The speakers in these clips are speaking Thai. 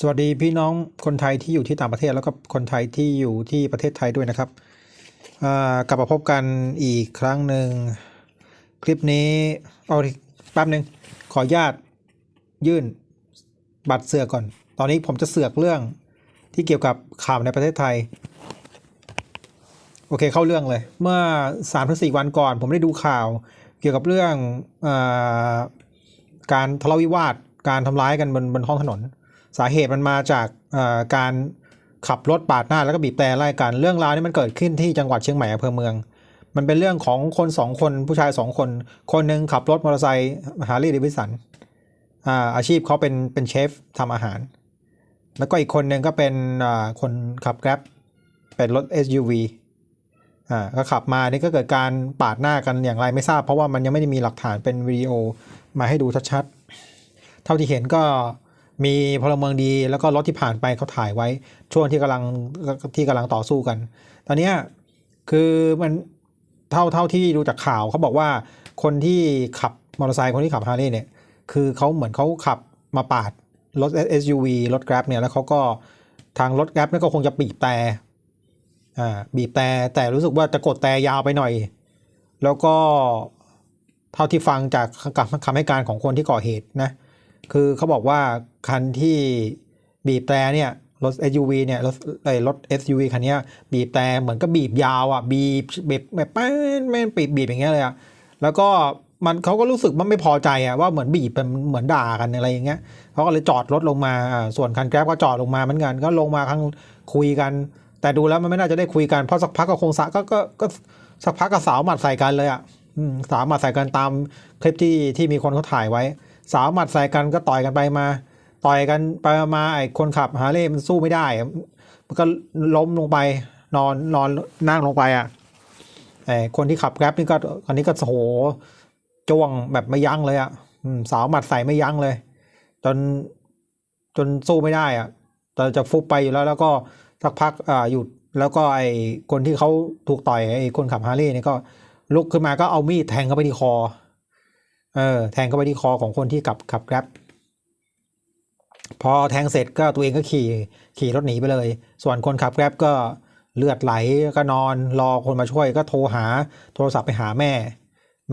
สวัสดีพี่น้องคนไทยที่อยู่ที่ต่างประเทศแล้วก็คนไทยที่อยู่ที่ประเทศไทยด้วยนะครับกลับมาพบกันอีกครั้งหนึ่งคลิปนี้เอาแป๊บหนึ่งขออนุญาตยื่นบัตรเสือกก่อน ตอนนี้ผมจะเสือกเรื่องที่เกี่ยวกับข่าวในประเทศไทย โอเคเข้าเรื่องเลย เมื่อสามถึงสี่วันก่อน ผมได้ดูข่าวเกี่ยวกับเรื่องอการทะเลาะวิวาทการทำร้ายกันบนบนท้องถนน สาเหตุมันมาจากการขับรถปาดหน้าแล้วก็บีบแต่ไล่กัน เรื่องราวนี้มันเกิดขึ้นที่จังหวัดเชียงใหม่อำเภอเมือง มันเป็นเรื่องของคนสองคนผู้ชายสองคน คนหนึ่งขับรถมอเตอร์ไซค์ฮาร์ลีย์เดวิสันอาชีพเขาเป็นเป็นเชฟทำอาหาร แล้วก็อีกคนหนึ่งก็เป็นคนขับ Grab เป็นรถ SUV อ่าก็ขับมานี่ก็เกิดการปาดหน้ากันอย่างไรไม่ทราบ เพราะว่ามันยังไม่ได้มีหลักฐานเป็นวิดีโอมาให้ดูชัดๆ เท่าที่เห็นก็ มีพลเมืองดีแล้วก็รถที่ผ่านไปเขาถ่ายไว้ ช่วงที่กำลังที่กำลังต่อสู้กัน ตอนนี้คือมันเท่าเท่าที่ดูจากข่าวเขาบอกว่าคนที่ขับมอเตอร์ไซค์คนที่ขับฮาร์เลย์เนี่ยคือเขาเหมือนเขาขับมาปาดรถ SUV รถ Grab เนี่ยแล้วเขาก็ทางรถ Grab นี่ก็คงจะบีบแต่อ่าบีบแต่แต่รู้สึกว่าจะกดแต่ยาวไปหน่อย แล้วก็เท่าที่ฟังจากคำให้การของคนที่ก่อเหตุนะ คือเขาบอกว่าคันที่บีบแต่เนี่ยรถ SUV เนี่ยรถไอ้รถ SUV คันนี้บีบแต่เหมือนก็บีบยาวอะบีบบีบแบบแป้นแม่นบีบบีบอย่างเงี้ยเลยอะแล้วก็มันเขาก็รู้สึกมันไม่พอใจอะว่าเหมือนบีบเป็นเหมือนด่ากันอะไรอย่างเงี้ยเขาก็เลยจอดรถลงมาส่วนคันแกร็บก็จอดลงมาเหมือนกันก็ลงมาข้างคุยกัน แต่ดูแล้วมันไม่น่าจะได้คุยกันเพราะสักพักก็คงสะก็ก็ก็สักพักก็สาวหมัดใส่กันเลยอะสาวหมัดใส่กันตามคลิปที่ที่มีคนเขาถ่ายไว้ สาวหมัดใส่กันก็ต่อยกันไปมา ต่อยกันไปมาไอ้คนขับฮาร์เลย์มันสู้ไม่ได้ มันก็ล้มลงไปนอนนอนนั่งลงไปอะไอ้คนที่ขับแกร็บนี่ก็อันนี้ก็โหจ้วงแบบไม่ยั้งเลยอะสาวหมัดใส่ไม่ยั้งเลย จนจนสู้ไม่ได้อะแต่จะฟุบไปอยู่แล้วแล้วก็สักพักอ่าหยุดแล้วก็ไอ้คนที่เขาถูกต่อยไอ้คนขับฮาร์เลย์นี่ก็ลุกขึ้นมาก็เอามีดแทงเข้าไปที่คอ เออแทงเข้าไปที่คอของคนที่ขับขับแกร็บพอแทงเสร็จก็ตัวเองก็ขี่ขี่รถหนีไปเลย ส่วนคนขับแกร็บก็เลือดไหลก็นอนรอคนมาช่วยก็โทรหาโทรศัพท์ไปหาแม่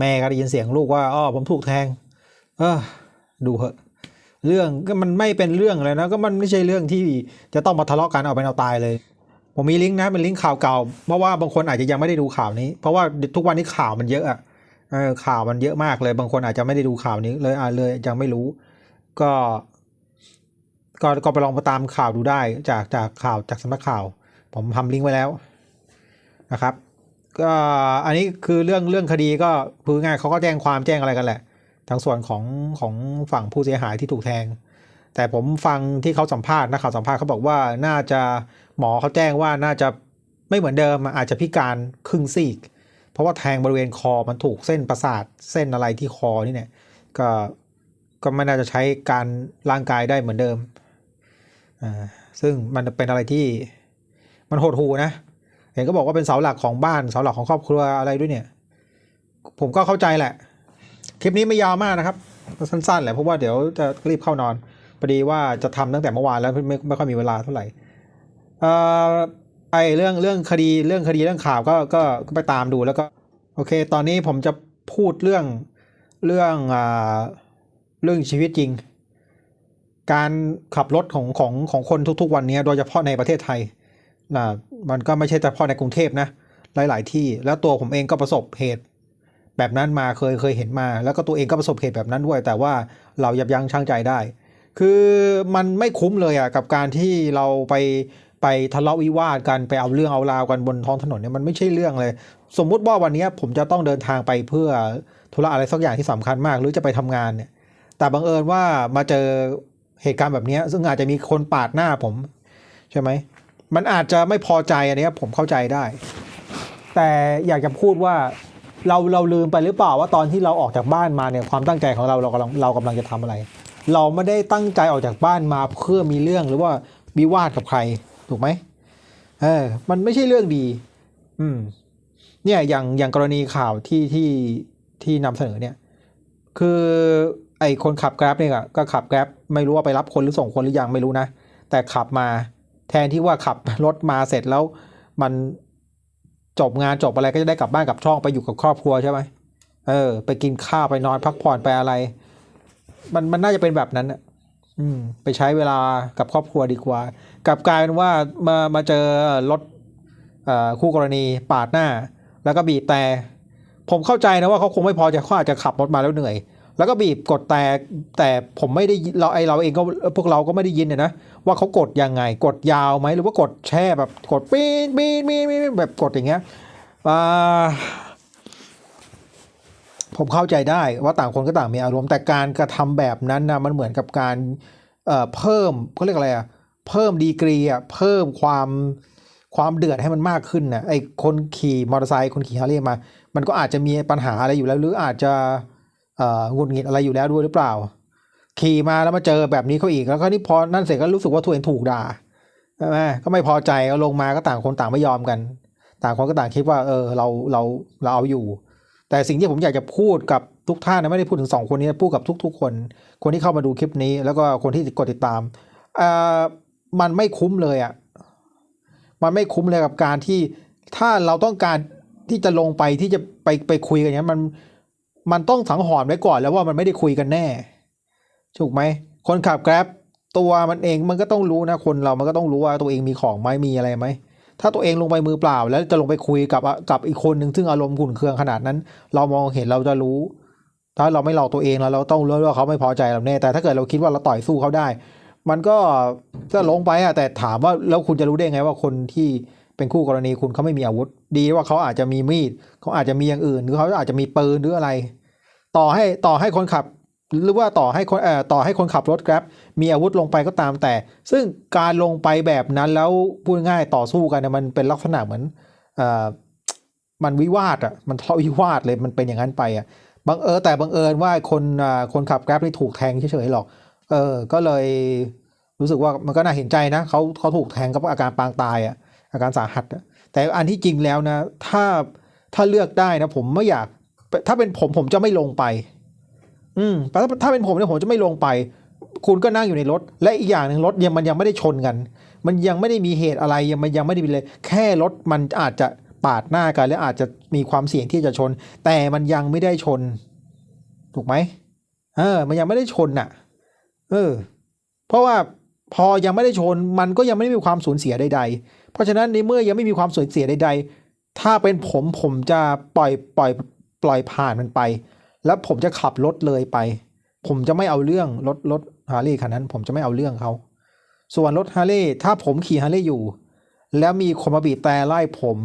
แม่ก็ได้ยินเสียงลูกว่าอ๋อผมถูกแทง เออดูเหอะเรื่องก็มันไม่เป็นเรื่องเลยนะก็มันไม่ใช่เรื่องที่จะต้องมาทะเลาะกันเอาเป็นเอาตายเลย ผมมีลิงก์นะเป็นลิงก์ข่าวเก่าเพราะว่าบางคนอาจจะยังไม่ได้ดูข่าวนี้ เพราะว่าทุกวันนี้ข่าวมันเยอะอะ ข่าวมันเยอะมากเลย บางคนอาจจะไม่ได้ดูข่าวนี้เลยอ่าเลยยังไม่รู้ ก็ ก็ก็ไปลองไปตามข่าวดูได้ จากจากข่าวจากสำนักข่าว ผมทำลิงก์ไว้แล้วนะครับ ก็อันนี้คือเรื่องเรื่องคดีก็พูดง่ายเขาก็แจ้งความแจ้งอะไรกันแหละ ทางส่วนของของฝั่งผู้เสียหายที่ถูกแทง แต่ผมฟังที่เขาสัมภาษณ์นักข่าวสัมภาษณ์เขาบอกว่าน่าจะหมอเขาแจ้งว่าน่าจะไม่เหมือนเดิมอะอาจจะพิการครึ่งซีก เพราะว่าแทงบริเวณคอมันถูกเส้นประสาทเส้นอะไรที่คอนี่เนี่ย ก็ก็ไม่น่าจะใช้การร่างกายได้เหมือนเดิมอ่าซึ่งมันเป็นอะไรที่มันหดหูนะเห็นก็บอกว่าเป็นเสาหลักของบ้านเสาหลักของครอบครัวอะไรด้วยเนี่ย ผมก็เข้าใจแหละ คลิปนี้ไม่ยาวมากนะครับ สั้นๆแหละเพราะว่าเดี๋ยวจะรีบเข้านอนพอดีว่าจะทำตั้งแต่เมื่อวานแล้วไม่ไม่ค่อยมีเวลาเท่าไหร่อ่อ ไอเรื่องเรื่องคดีเรื่องคดีเรื่องข่าวก็ก็ไปตามดูแล้วก็ โอเค ตอนนี้ผมจะพูดเรื่องเรื่องอ่าเรื่องชีวิตจริง การขับรถของของของคนทุกๆ วันนี้โดยเฉพาะในประเทศไทยนะมันก็ไม่ใช่แต่เฉพาะในกรุงเทพนะหลาย ๆ ที่แล้วตัวผมเองก็ประสบเหตุแบบนั้นมาเคยเคยเห็นมา แล้วก็ตัวเองก็ประสบเหตุแบบนั้นด้วย แต่ว่าเรายับยั้งชั่งใจได้ คือมันไม่คุ้มเลยอะกับการที่เราไป ไปทะเลาะวิวาทกันไปเอาเรื่องเอาราวกันบนท้องถนนเนี่ยมันไม่ใช่เรื่องเลย สมมุติว่าวันนี้ผมจะต้องเดินทางไปเพื่อธุระอะไรสักอย่างที่สำคัญมาก หรือจะไปทำงานเนี่ย แต่บังเอิญว่ามาเจอเหตุการณ์แบบนี้ซึ่งอาจจะมีคนปาดหน้าผมใช่ไหมมันอาจจะไม่พอใจอันนี้ผมเข้าใจได้ แต่อยากจะพูดว่าเราเราลืมไปหรือเปล่าว่าตอนที่เราออกจากบ้านมาเนี่ยความตั้งใจของเราเรากำลังเรากำลังจะทำอะไร เราไม่ได้ตั้งใจออกจากบ้านมาเพื่อมีเรื่องหรือว่าวิวาทกับใคร ถูกไหมเออมันไม่ใช่เรื่องดี อืม เนี่ยอย่างอย่างกรณีข่าวที่ที่ที่นำเสนอเนี่ย คือไอคนขับแกร็บเนี่ยก็ขับแกร็บไม่รู้ว่าไปรับคนหรือส่งคนหรือยังไม่รู้นะ แต่ขับมาแทนที่ว่าขับรถมาเสร็จแล้ว มันจบงานจบอะไรก็จะได้กลับบ้านกลับช่องไปอยู่กับครอบครัวใช่ไหมเออ ไปกินข้าวไปนอนพักผ่อนไปอะไร มันมันน่าจะเป็นแบบนั้นอะ อืมไปใช้เวลากับครอบครัวดีกว่า กลับกลายเป็นว่ามามาเจอรถคู่กรณีปาดหน้า แล้วก็บีบแต่ ผมเข้าใจนะว่าเขาคงไม่พอใจเขาอาจจะขับรถมาแล้วเหนื่อย แล้วก็บีบกดแต่แต่ผมไม่ได้เราไอเราเองก็พวกเราก็ไม่ได้ยินนนะว่าเขากดยังไง กดยาวไหมหรือว่ากดแช่แบบกดปีนปีนปีนปีนแบบกดอย่างเงี้ยอ่า ผมเข้าใจได้ว่าต่างคนก็ต่างมีอารมณ์แต่การกระทำแบบนั้นนะมันเหมือนกับการเอ่อเพิ่มเขาเรียกอะไรอะเพิ่มดีกรีอะเพิ่มความความเดือดให้มันมากขึ้นนะไอคนขี่มอเตอร์ไซค์คนขี่ฮาร์เลย์มา มันก็อาจจะมีปัญหาอะไรอยู่แล้ว หรืออาจจะเอ่อหงุดหงิดอะไรอยู่แล้วด้วยหรือเปล่า ขี่มาแล้วมาเจอแบบนี้เขาอีกแล้วก็นี่พอนั่นเสร็จก็รู้สึกว่าตัวเองถูกด่าใช่ไหมก็ไม่พอใจก็ลงมาก็ต่างคนต่างไม่ยอมกัน ต่างคนก็ต่างคิดว่าเออเราเราเราเอาอยู่ แต่สิ่งที่ผมอยากจะพูดกับทุกท่านนะไม่ได้พูดถึงสองคนนี้พูดกับทุก ๆ คน คนที่เข้ามาดูคลิปนี้ แล้วก็คนที่กดติดตามอ่อมันไม่คุ้มเลยอะ่ะมันไม่คุ้มเลยกับการที่ถ้าเราต้องการที่จะลงไปที่จะไปไปคุยกันเนี้ยมันมันต้องสังหรณ์ไว้ก่อนแล้วว่ามันไม่ได้คุยกันแน่ ถูกไหม คนขับแกร็บตัวมันเองมันก็ต้องรู้นะคนเรามันก็ต้องรู้ว่าตัวเองมีของไหมมีอะไรไหม ถ้าตัวเองลงไปมือเปล่า แล้วจะลงไปคุยกับกับอีกคนหนึ่งซึ่งอารมณ์ขุ่นเคืองขนาดนั้น เรามองเห็นเราจะรู้ ถ้าเราไม่หลอกตัวเองแล้วเราต้องรู้ว่าเขาไม่พอใจเราแน่แต่ถ้าเกิดเราคิดว่าเราต่อยสู้เขาได้ มันก็ก็ลงไปอะแต่ถามว่าแล้วคุณจะรู้ได้ไงว่าคนที่เป็นคู่กรณีคุณเขาไม่มีอาวุธ ดีว่าเขาอาจจะมีมีดเขาอาจจะมีอย่างอื่น หรือเขาอาจจะมีปืนหรืออะไร ต่อให้ต่อให้คนขับ หรือว่าต่อให้คนเอ่อต่อให้คนขับรถแกร็บมีอาวุธลงไปก็ตามแต่ ซึ่งการลงไปแบบนั้นแล้วพูดง่ายต่อสู้กันเนี่ยมันเป็นลักษณะเหมือนเอ่อมันวิวาทอะมันทะเลาะวิวาทเลยมันเป็นอย่างนั้นไปอะบังเอิญแต่บังเอิญว่าคนอ่าคนขับแกร็บนี่ถูกแทงเฉยๆหรอกเออก็เลยรู้สึกว่ามันก็น่าเห็นใจนะเขาเขาถูกแทงกับอาการปางตายอะอาการสาหัสอะแต่อันที่จริงแล้วนะ ถ้าถ้าเลือกได้นะผมไม่อยากถ้าเป็นผมผมจะไม่ลงไป อืมแต่ถ้าถ้าเป็นผมเนี่ยผมจะไม่ลงไป คุณก็นั่งอยู่ในรถ และอีกอย่างหนึ่งรถยังมันยังไม่ได้ชนกัน มันยังไม่ได้มีเหตุอะไรยังมันยังไม่ได้มีเลย แค่รถมันอาจจะปาดหน้ากัน และอาจจะมีความเสี่ยงที่จะชน แต่มันยังไม่ได้ชน ถูกไหมเออ มันยังไม่ได้ชนน่ะ เออ เพราะว่าพอยังไม่ได้ชน มันก็ยังไม่ได้มีความสูญเสียใด ๆ เพราะฉะนั้นในเมื่อยังไม่มีความสูญเสียใด ๆ ถ้าเป็นผมผมจะปล่อยปล่อยปล่อยผ่านมันไป แล้วผมจะขับรถเลยไป ผมจะไม่เอาเรื่องรถรถฮาร์เลย์คันนั้น ผมจะไม่เอาเรื่องเขาส่วนรถฮาร์เลย์ถ้าผมขี่ฮาร์เลย์อยู่ แล้วมีคนมาบีบแต่ไล่ผม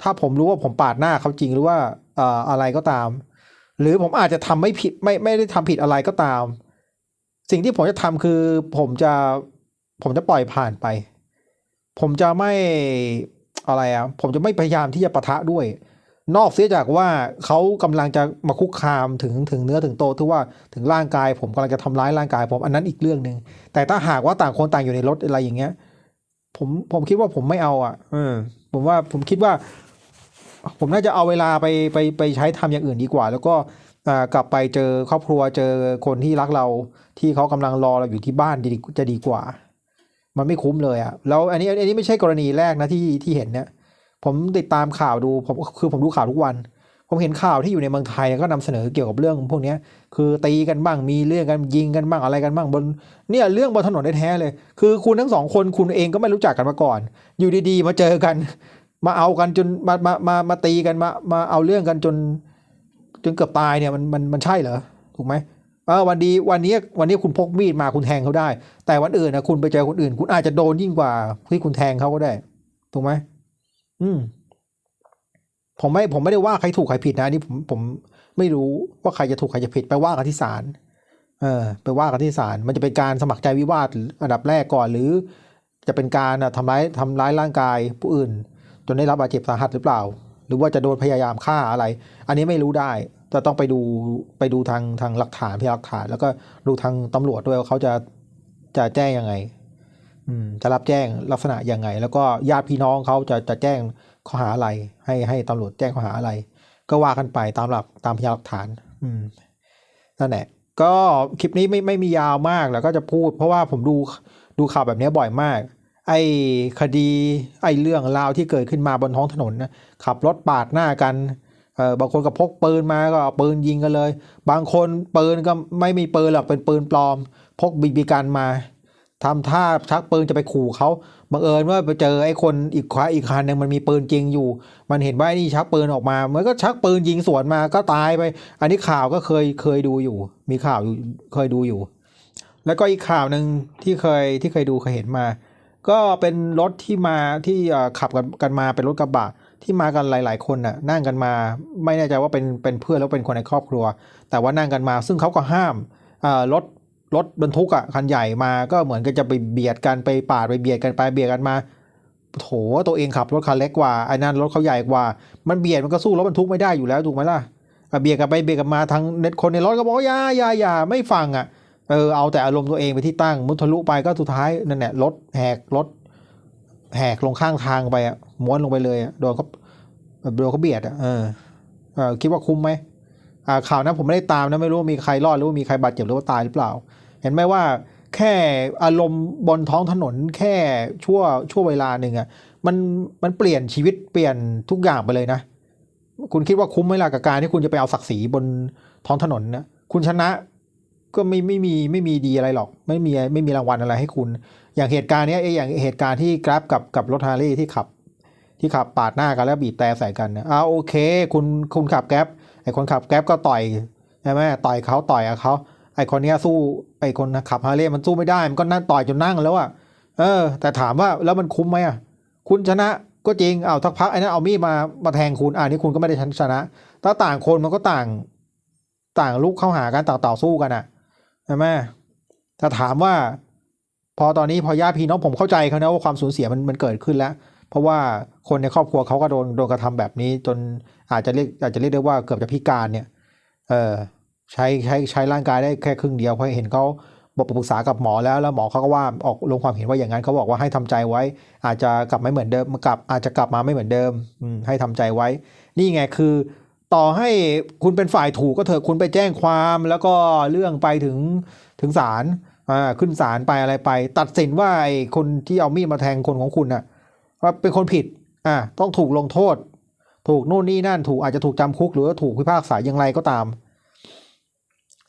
ถ้าผมรู้ว่าผมปาดหน้าเขาจริงหรือว่าออะไรก็ตาม หรือผมอาจจะทำไม่ผิดไม่ไม่ได้ทำผิดอะไรก็ตาม สิ่งที่ผมจะทำคือ ผมจะผมจะปล่อยผ่านไป ผมจะไม่อะไรอะผมจะไม่พยายามที่จะปะทะด้วย นอกเสียจากว่าเขากำลังจะมาคุกคามถึงถึงเนื้อถึงโตวที่ว่าถึงร่างกายผมกำลังจะทำร้ายร่างกายผมอันนั้นอีกเรื่องหนึ่งแต่ถ้าหากว่าต่างคนต่างอยู่ในรถอะไรอย่างเงี้ย ผมผมคิดว่าผมไม่เอาอะเออผมว่าผมคิดว่า ผมน่าจะเอาเวลาไปไปไปใช้ทำอย่างอื่นดีกว่า แล้วก็อ่ากลับไปเจอครอบครัวเจอคนที่รักเราที่เขากำลังรอเราอยู่ที่บ้านดีจะดีกว่า มันไม่คุ้มเลยอะแล้วอันนี้อันนี้ไม่ใช่กรณีแรกนะที่ที่เห็นเนี่ย ผมติดตามข่าวดูผมคือผมดูข่าวทุกวัน ผมเห็นข่าวที่อยู่ในเมืองไทยก็นำเสนอเกี่ยวกับเรื่องพวกนี้คือตีกันบ้างมีเรื่องกันยิงกันบ้างอะไรกันบ้างบนเนี่ยเรื่องบนถนนแท้เลย คือคุณทั้งสองคนคุณเองก็ไม่รู้จักกันมาก่อน อยู่ดีๆ มาเจอกัน มาเอากันจนมามามามาตีกันมามาเอาเรื่องกันจน จนเกือบตายเนี่ยมันมันมันใช่เหรอถูกไหมเออวันดีวันนี้วันนี้คุณพกมีดมาคุณแทงเขาได้ แต่วันอื่นนะคุณไปเจอคนอื่น คุณอาจจะโดนยิ่งกว่าที่คุณแทงเขาก็ได้ถูกไหม อืม ผมไม่ ผมไม่ได้ว่าใครถูกใครผิดนะนี่ผมผมไม่รู้ว่าใครจะถูกใครจะผิดไปว่ากันที่ศาลเออ ไปว่ากันที่ศาลมันจะเป็นการสมัครใจวิวาทอันดับแรกก่อน หรือ จะเป็นการทำร้ายทำร้ายร่างกายผู้อื่น จนได้รับบาดเจ็บสาหัสหรือเปล่า หรือว่าจะโดนพยายามฆ่าอะไร อันนี้ไม่รู้ได้จะต้องไปดูไปดูทางทางหลักฐานพยานหลักฐาน แล้วก็ดูทางตำรวจด้วยว่าเขาจะจะแจ้งยังไง จะรับแจ้งลักษณะยังไง แล้วก็ญาติพี่น้องเขาจะจะแจ้งข้อหาอะไร ให้ให้ตำรวจแจ้งข้อหาอะไร ก็ว่ากันไปตามหลักตามพยานหลักฐาน อืมนั่นแหละก็คลิปนี้ไม่ไม่มียาวมากแล้วก็จะพูด เพราะว่าผมดูดูข่าวแบบนี้บ่อยมาก ไอ้คดีไอ้เรื่องราวที่เกิดขึ้นมาบนท้องถนนนะขับรถปาดหน้ากันเออบางคนก็พกปืนมาก็เอาปืนยิงกันเลย บางคนปืนก็ไม่มีปืนหรอกเป็นปืนปลอม พกบีบีกันมา ทำท่าชักปืนจะไปขู่เขาบังเอิญว่าไปเจอไอ้คนอีกควาอีกคันหนึ่งมันมีปืนจริงอยู่ มันเห็นว่าไอ้นี่ชักปืนออกมา มันก็ชักปืนยิงสวนมาก็ตายไป อันนี้ข่าวก็เคยเคยดูอยู่ มีข่าวอยู่เคยดูอยู่ แล้วก็อีกข่าวหนึ่งที่เคยที่เคยดูเคยเห็นมา ก็เป็นรถที่มาที่ขับกันกันมาเป็นรถกระบะที่มากันหลาย ๆ คนน่ะนั่งกันมา ไม่แน่ใจว่าเป็นเป็นเพื่อนแล้วเป็นคนในครอบครัว แต่ว่านั่งกันมา ซึ่งเขาก็ห้ามรถ รถบรรทุกอะคันใหญ่มาก็เหมือนกันจะไปเบียดกันไปปาดไปเบียดกันไปเบียดกันมาโถตัวเองขับรถคันเล็กกว่าไอ้นั่นรถเขาใหญ่กว่า มันเบียดมันก็สู้รถบรรทุกไม่ได้อยู่แล้วถูกไหมล่ะเบียดกันไปเบียดกันมาทางเน็ตคนในรถก็บอกอย่าอย่าอย่าไม่ฟังอะเออเอาแต่อารมณ์ตัวเองไปที่ตั้งมุทะลุไปก็สุดท้ายนั่นแหละรถแหกรถแหกลงข้างทางไปอะม้วนลงไปเลยอะโดนเขาโดนเขาเบียดอะเออเออคิดว่าคุ้มไหม ข่าวนั้นผมไม่ได้ตามนะไม่รู้มีใครรอดหรือว่ามีใครบาดเจ็บหรือว่าตายหรือเปล่า เห็นไหมว่าแค่อารมณ์บนท้องถนนแค่ชั่วชั่วเวลาหนึ่งอะมันมันเปลี่ยนชีวิตเปลี่ยนทุกอย่างไปเลยนะ คุณคิดว่าคุ้มไหมล่ะกับการที่คุณจะไปเอาศักดิ์ศรีบนท้องถนนนะคุณชนะก็ไม่ไม่มีไม่มีดีอะไรหรอก ไม่มีไม่มีรางวัลอะไรให้คุณ อย่างเหตุการณ์เนี้ยไอ้อย่างเหตุการณ์ที่กราฟกับกับรถฮาร์เลย์ที่ขับ ที่ขับปาดหน้ากันแล้วบีบแต่ใส่กันนี่ยอ่าโอเค คุณคุณขับแก๊ป ไอ้คนขับแก๊ปก็ต่อยใช่ไหมต่อยเขาต่อยเขาไอ้คนเนี้ยสู้ไอ้คนขับฮาร์เลย์มันสู้ไม่ได้มันก็นั่งต่อยจนนั่งแล้วอะเออ แต่ถามว่าแล้วมันคุ้มไหมอะคุณชนะก็จริงเอาทักพักไอ้นั่นเอามีดมามาแทงคุณอ่านี่คุณก็ไม่ได้ชนะถ้าต่างคนมันก็ต่างต่างลุกเข้าหากันต่างต่อสู้กันอะใช่ไหมถ้าถามว่า พอตอนนี้พอญาติพี่น้องผมเข้าใจเขานะว่าความสูญเสียมันมันเกิดขึ้นแล้ว เพราะว่าคนในครอบครัวเขาก็โดนโดนกระทำแบบนี้ จนอาจจะเรียกอาจจะเรียกได้ว่าเกือบจะพิการเนี่ยเออใช้ใช้ใช้ร่างกายได้แค่ครึ่งเดียวเพราะเห็นเขาบอกปรึกษากับหมอแล้วแล้วหมอเขาก็ว่าออกลงความเห็นว่าอย่างนั้นเขาบอกว่าให้ทำใจไว้ อาจจะกลับไม่เหมือนเดิมกลับอาจจะกลับมาไม่เหมือนเดิมอืมให้ทำใจไว้ นี่ไงคือ ต่อให้คุณเป็นฝ่ายถูกก็เถอะคุณไปแจ้งความแล้วก็เรื่องไปถึงถึงศาลอ่าขึ้นศาลไปอะไรไป ตัดสินว่าไอ้คนที่เอามีดมาแทงคนของคุณน่ะ ว่าเป็นคนผิดอ่าต้องถูกลงโทษ ถูกนู่นนี่นั่นถูกอาจจะถูกจำคุก หรือว่าถูกพิพากษาอย่างไรก็ตาม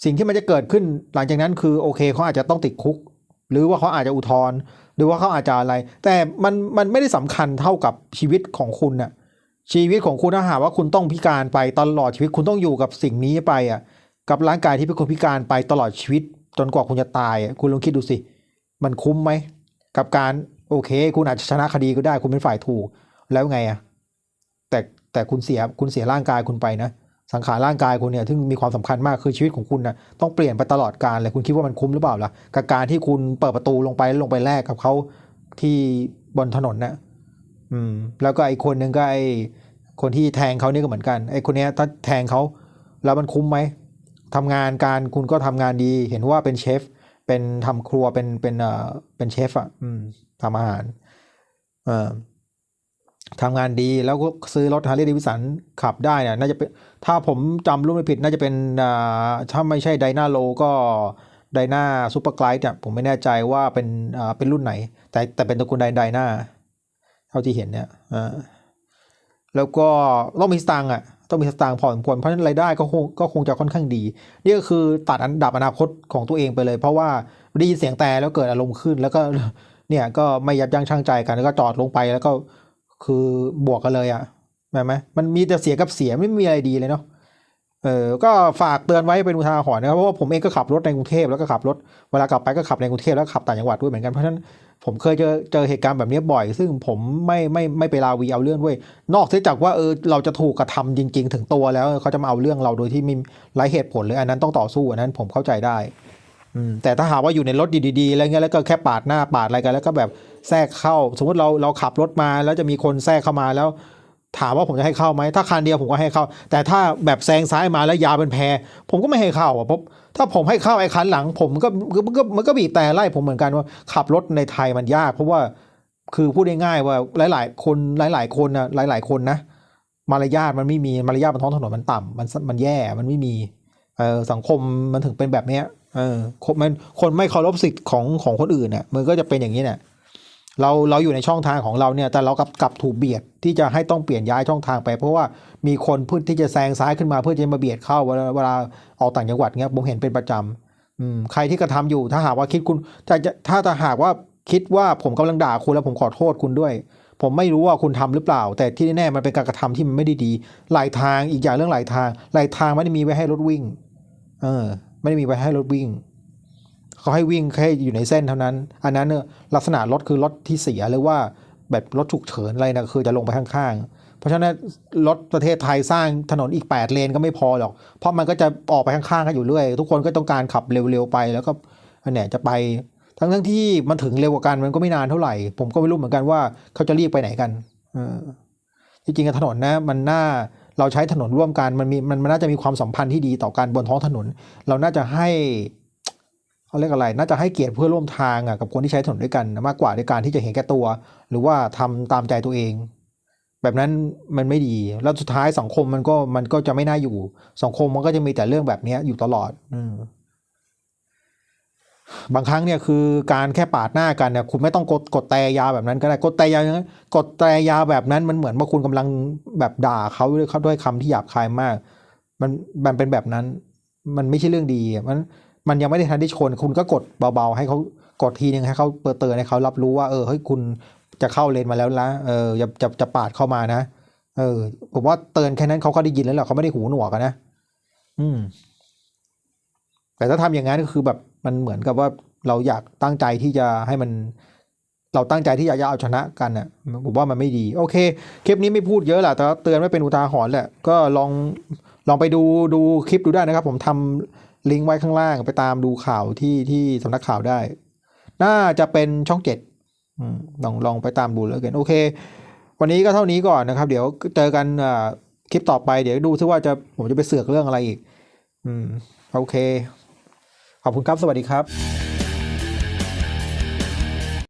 สิ่งที่มันจะเกิดขึ้นหลังจากนั้นคือโอเคเขาอาจจะต้องติดคุก หรือว่าเขาอาจจะอุทธรณ์หรือว่าเขาอาจจะอะไร แต่มันมันไม่ได้สำคัญเท่ากับชีวิตของคุณน่ะชีวิตของคุณถ้าหากว่าคุณต้องพิการไปตลอดชีวิตคุณต้องอยู่กับสิ่งนี้ไปอะกับร่างกายที่เป็นคนพิการไปตลอดชีวิต จนกว่าคุณจะตาย คุณลองคิดดูสิ มันคุ้มไหม กับการ โอเค คุณอาจจะชนะคดีก็ได้ คุณเป็นฝ่ายถูก แล้วไงอะแต่แต่คุณเสียคุณเสียร่างกายคุณไปนะ สังขารร่างกายคุณเนี่ยที่งมีความสำคัญมากคือชีวิตของคุณนะต้องเปลี่ยนไปตลอดกาลเลยคุณคิดว่ามันคุ้มหรือเปล่าล่ะกับการที่คุณเปิดประตูลงไปลงไปแลกกับเขาที่บนถนนนะอืม แล้วก็ไอ้คนหนึ่งก็ไอ้คนที่แทงเขานี่ก็เหมือนกันไอ้คนเนี้ยถ้าแทงเขาแล้วมันคุ้มไหมทำงานการคุณก็ทำงานดี เห็นว่าเป็นเชฟ เป็นทำครัวเป็นเป็นเอ่อเป็นเชฟอะอืมทำอาหารเอ่อทำงานดีแล้วก็ซื้อรถฮาร์เลย์ด v วิสันขับได้เนี่ยน่าจะเป็นถ้าผมจำรุ่นไม่ผิด น่าจะเป็นอ่าถ้าไม่ใช่ไดนาโลก็ไดนาซูเปอร์ไกด์เนี่ยผมไม่แน่ใจว่าเป็นอ่าเป็นรุ่นไหน แต่แต่เป็นตระกูลไดไดนาเท่าที่เห็นเนี่ยอ่าแล้วก็ต้องมีสตางค์อะ ต้องมีสตางค์พอสมควรเพราะฉะนั้นรายได้ก็คงก็คงจะค่อนข้างดี นี่ก็คือตัดอันดับอนาคตของตัวเองไปเลย เพราะว่าได้ยินเสียงแต่แล้วเกิดอารมณ์ขึ้น แล้วก็เนี่ยก็ไม่ยับยั้งชั่งใจกันแล้วก็จอดลงไปแล้วก็คือบวกกันเลยอะใช่ไหมมันมีแต่เสียกับเสียไม่มีอะไรดีเลยเนาะ เออก็ฝากเตือนไว้เป็นอุทาหรณ์นะครับเพราะว่าผมเองก็ขับรถในกรุงเทพแล้วก็ขับรถเวลากลับไปก็ขับในกรุงเทพแล้วขับต่างจังหวัดด้วยเหมือนกันเพราะฉะนั้นผมเคยเจอเจอเหตุการณ์แบบนี้บ่อย ซึ่งผมไม่ไม่ไม่ไปลาวีเอาเรื่องด้วย นอกเสียจากว่าเออเราจะถูกกระทำจริง ๆ ถึงตัวแล้วเขาจะมาเอาเรื่องเราโดยที่มีไร้เหตุผลเลยอันนั้นต้องต่อสู้อันนั้นผมเข้าใจได้อืมแต่ถ้าหากว่าอยู่ในรถดีๆอะไรเงี้ยแล้วก็แค่ปาดหน้าปาดอะไรกันแล้วก็แบบแทรกเข้า สมมติเราเราขับรถมาแล้วจะมีคนแทรกเข้ามาแล้ว ถามว่าผมจะให้เข้าไหมถ้าคันเดียวผมก็ให้เข้า แต่ถ้าแบบแซงซ้ายมาแล้วยาวเป็นแพร ผมก็ไม่ให้เข้าอะเพราะถ้าผมให้เข้าไอ้คันหลัง ผมก็มันก็มันก็บีบแต่ไล่ผมเหมือนกันว่าขับรถในไทยมันยาก เพราะว่าคือพูดง่ายๆว่าหลาย ๆ คนหลาย ๆ คนนะหลาย ๆ คนนะมารยาทมันไม่มีมารยาทบนท้องถนนมันต่ำมันมันแย่มันไม่มีเออสังคมมันถึงเป็นแบบเนี้ยเออคนมันคนไม่เคารพสิทธิ์ของของคนอื่นเนี่ยมันก็จะเป็นอย่างนี้เนี่ย เราเราอยู่ในช่องทางของเราเนี่ยแต่เรากลับกลับถูกเบียดที่จะให้ต้องเปลี่ยนย้ายช่องทางไป เพราะว่ามีคนเพื่อที่จะแซงซ้ายขึ้นมาเพื่อจะมาเบียดเข้าเวลาเวลาออกต่างจังหวัดเงี้ยผมเห็นเป็นประจำอืมใครที่กระทำอยู่ถ้าหากว่าคิดคุณถ้าจะถ้าจะหากว่าคิดว่าผมกำลังด่าคุณแล้วผมขอโทษคุณด้วย ผมไม่รู้ว่าคุณทำหรือเปล่า แต่ที่แน่ๆมันเป็นการกระทำที่มันไม่ได้ดีหลายทางอีกอย่างเรื่องหลายทางหลายทางไม่ได้มีไว้ให้รถวิ่ง เออ ไม่ได้มีไว้ให้รถวิ่ง เขาให้วิ่งแค่อยู่ในเส้นเท่านั้น อันนั้นเนี่ยลักษณะรถคือรถที่เสียหรือว่าแบบรถฉุกเฉินอะไรนะคือจะลงไปข้างๆ เพราะฉะนั้นรถประเทศไทยสร้างถนนอีก 8 เลนก็ไม่พอหรอก เพราะมันก็จะออกไปข้างๆกันอยู่เรื่อย ทุกคนก็ต้องการขับเร็วๆไปแล้วก็อันเนี้ยจะไปทั้งทั้งที่มันถึงเร็วกว่ากันมันก็ไม่นานเท่าไหร่ ผมก็ไม่รู้เหมือนกันว่าเขาจะรีบไปไหนกันเออจริงๆถนนนะมันน่าเราใช้ถนนร่วมกันมันมีมันมันน่าจะมีความสัมพันธ์ที่ดีต่อกันบนท้องถนน เราน่าจะให้ เขาเรียกอะไร น่าจะให้เกียรติเพื่อร่วมทางอะกับคนที่ใช้ถนนด้วยกัน มากกว่าในการที่จะเห็นแก่ตัว หรือว่าทำตามใจตัวเอง แบบนั้นมันไม่ดี แล้วสุดท้ายสังคมมันก็มันก็จะไม่น่าอยู่ สังคมมันก็จะมีแต่เรื่องแบบนี้อยู่ตลอด อืบางครั้งเนี่ยคือการแค่ปาดหน้ากันเนี่ยคุณไม่ต้องกดกดแต่ยาแบบนั้นก็ได้กดแต่ยาอย่างนั้นกดแต่ยาแบบนั้นมันเหมือนว่าคุณกำลังแบบด่าเขาด้วยเขาด้วยคำที่หยาบคายมาก มันมันเป็นแบบนั้น มันไม่ใช่เรื่องดีมัน มันยังไม่ได้ทันได้ชน คุณก็กดเบาๆ ให้เขากดทีนึงให้เขาเปิดเตือนให้เขารับรู้ว่าเออเฮ้ยคุณจะเข้าเลนมาแล้วนะเอออย่าจะจะปาดเข้ามานะเออ ผมว่าเตือนแค่นั้นเขาก็ได้ยินแล้วแหละเขาไม่ได้หูหนวกนะอืม แต่ถ้าทำอย่างนั้นก็คือแบบมันเหมือนกับว่าเราอยากตั้งใจที่จะให้มัน เราตั้งใจที่อยากจะเอาชนะกันอะผมว่ามันไม่ดี โอเค คลิปนี้ไม่พูดเยอะแหละแต่เตือนไว้เป็นอุทาหรณ์แหละก็ลองลองไปดูดูคลิปดูได้นะครับ ผมทำ ลิงก์ไว้ข้างล่างไปตามดูข่าวที่ที่สำนักข่าวได้ น่าจะเป็นช่องเจ็ดลองลองไปตามดูแล้วกันโอเค วันนี้ก็เท่านี้ก่อนนะครับ เดี๋ยวเจอกันอ่าคลิปต่อไปเดี๋ยวดูซิว่าจะผมจะไปเสือกเรื่องอะไรอีก อืมโอเค ขอบคุณครับ สวัสดีครับ